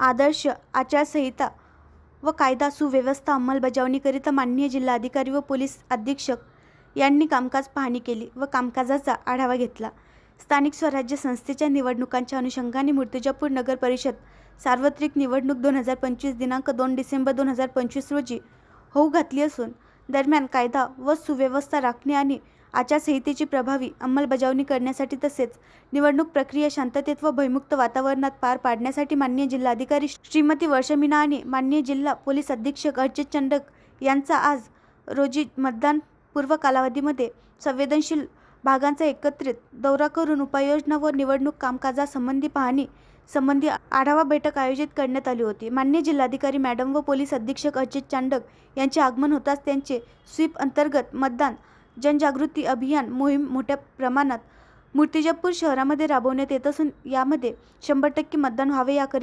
आदर्श आचारसंहिता व कायदा सुव्यवस्था अंमलबजावणीकरिता माननीय जिल्हाधिकारी व पोलीस अधीक्षक यांनी कामकाज पाहणी केली व कामकाजाचा आढावा घेतला. स्थानिक स्वराज्य संस्थेच्या निवडणुकांच्या अनुषंगाने मूर्तिजापूर नगर परिषद सार्वत्रिक निवडणूक दोन हजार पंचवीस दिनांक दोन डिसेंबर दोन हजार पंचवीस रोजी होऊ घातली असून दरम्यान कायदा व सुव्यवस्था राखणे आणि आचारसंहितेची प्रभावी अंमलबजावणी करण्यासाठी तसेच निवडणूक प्रक्रिया शांततेत व भयमुक्त वातावरणात पार पाडण्यासाठी मान्य जिल्हाधिकारी श्रीमती वर्षमिना आणि माननीय जिल्हा पोलीस अधीक्षक अर्चित चंडक यांचा आज रोजी मतदान पूर्व कालावधीमध्ये संवेदनशील भागांचा एकत्रित दौरा करून उपाययोजना व निवडणूक कामकाजासंबंधी पाहणी संबंधी आढावा बैठक आयोजित करण्यात आली होती. मान्य जिल्हाधिकारी मॅडम व पोलीस अधीक्षक अजित चांडक यांचे आगमन होताच त्यांचे स्वीप अंतर्गत मतदान जनजागृती अभियान मोहीम मोठ्या प्रमाणात मूर्तिजापूर शहरामध्ये राबवण्यात येत असून यामध्ये शंभर टक्के मतदान व्हावे याकरिता